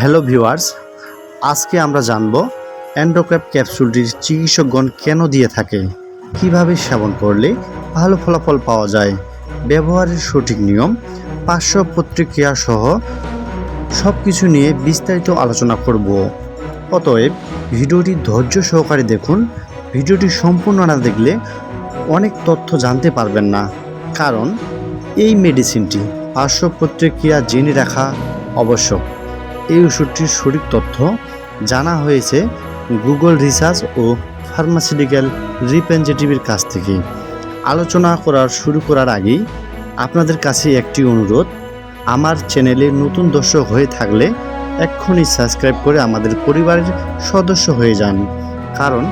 Hello viewers, আজকে আমরা জানব অ্যান্ড্রোক্যাপ ক্যাপসুলটির চিকিৎসকগণ কেন দিয়ে থাকে? কীভাবে সেবন করলে ভালো ফলাফল পাওয়া যায়? ব্যবহারের সঠিক নিয়ম, পার্শ্ব প্রতিক্রিয়া সহ সব কিছু নিয়ে বিস্তারিত আলোচনা করব। অতএব ভিডিওটি ধৈর্য সহকারে দেখুন, ভিডিওটি সম্পূর্ণ না দেখলে অনেক তথ্য জানতে পারবেন না। কারণ এই মেডিসিনটি পার্শ্ব প্রতিক্রিয়া জেনে রাখা আবশ্যক। এই ওষুধটির সঠিক তথ্য জানা হয়েছে গুগল রিসার্চ ও ফার্মাসিউটিক্যাল রিপ্রেজেন্টেটিভের কাছ থেকে। আলোচনা করার শুরু করার আগেই আপনাদের কাছে একটি অনুরোধ, আমার চ্যানেলে নতুন দর্শক হয়ে থাকলে এক্ষুনি সাবস্ক্রাইব করে আমাদের পরিবারের সদস্য হয়ে যান। কারণ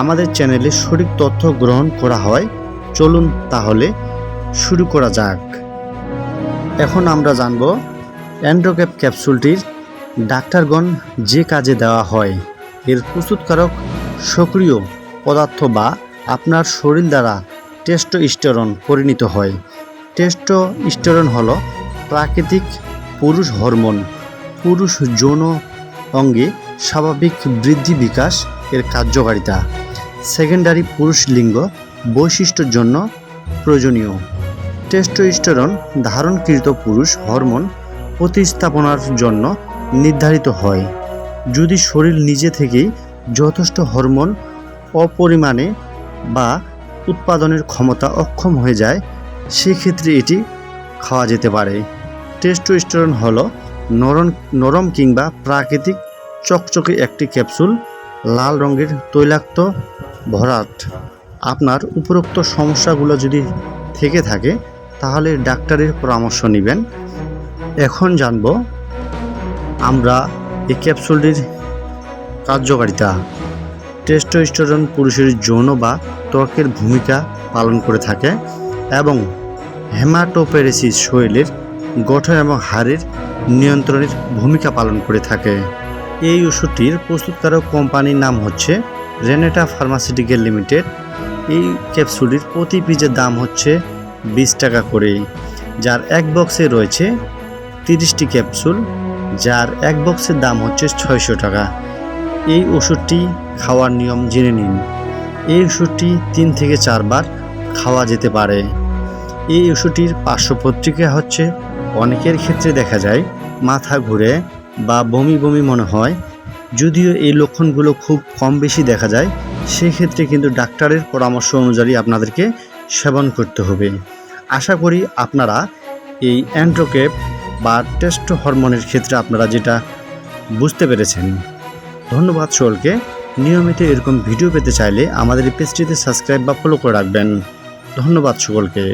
আমাদের চ্যানেলে সঠিক তথ্য গ্রহণ করা হয়। চলুন তাহলে শুরু করা যাক। এখন আমরা জানব অ্যান্ড্রোক্যাপ ক্যাপসুলটির ডাক্তারগণ যে কাজে দেওয়া হয়, এর প্রস্তুতকারক সক্রিয় পদার্থ বা আপনার শরীর দ্বারা টেস্ট টেস্টোস্টেরন পরিণত হয়। টেস্ট টেস্টোস্টেরন হল প্রাকৃতিক পুরুষ হরমোন। পুরুষ যৌন অঙ্গে স্বাভাবিক বৃদ্ধি বিকাশ এর কার্যকারিতা। সেকেন্ডারি পুরুষ লিঙ্গ বৈশিষ্ট্যের জন্য প্রয়োজনীয়। টেস্ট টেস্টোস্টেরন ধারণকৃত পুরুষ হরমোন প্রতিস্থাপনার জন্য নির্ধারিত হয়। যদি শরীর নিজে থেকেই যথেষ্ট হরমোন অপরিমাণে বা উৎপাদনের ক্ষমতা অক্ষম হয়ে যায়, সেক্ষেত্রে এটি খাওয়া যেতে পারে। টেস্টোস্টেরন হলো নরম নরম কিংবা প্রাকৃতিক চকচকে একটি ক্যাপসুল, লাল রঙের তৈলাক্ত ভরাট। আপনার উপরোক্ত সমস্যাগুলো যদি থেকে থাকে, তাহলে ডাক্তারের পরামর্শ নেবেন। এখন জানব আমরা এই ক্যাপসুলটির কার্যকারিতা, টেস্টোস্টেরন পুরুষের যৌন বা ত্বকের ভূমিকা পালন করে থাকে এবং হেমাটোপেরেসিস শরীরের গঠন এবং হাড়ের নিয়ন্ত্রণের ভূমিকা পালন করে থাকে। এই ওষুধটির প্রস্তুতকারক কোম্পানির নাম হচ্ছে রেনেটা ফার্মাসিউটিক্যাল লিমিটেড। এই ক্যাপসুলটির প্রতি পিসের দাম হচ্ছে বিশ টাকা করে যার এক বক্সে রয়েছে তিরিশটি ক্যাপসুল, যার এক বক্সের দাম হচ্ছে ছয়শো টাকা। এই ওষুধটি খাওয়ার নিয়ম জেনে নিন। এই ওষুধটি তিন থেকে চারবার খাওয়া যেতে পারে। এই ওষুধটির পার্শ্ব প্রতিক্রিয়া হচ্ছে, অনেকের ক্ষেত্রে দেখা যায়, মাথা ঘুরে বা বমি বমি মনে হয়। যদিও এই লক্ষণগুলো খুব কম বেশি দেখা যায়, সেক্ষেত্রে কিন্তু ডাক্তারের পরামর্শ অনুযায়ী আপনাদেরকে সেবন করতে হবে। আশা করি আপনারা এই অ্যান্ড্রোকেপ বা টেস্ট হরমোনের ক্ষেত্রে আপনারা যেটা বুঝতে পেরেছেন। ধন্যবাদ সকলকে। নিয়মিত এরকম ভিডিও পেতে চাইলে আমাদের পেজটিতে সাবস্ক্রাইব বা ফলো করে রাখবেন। ধন্যবাদ সকলকে।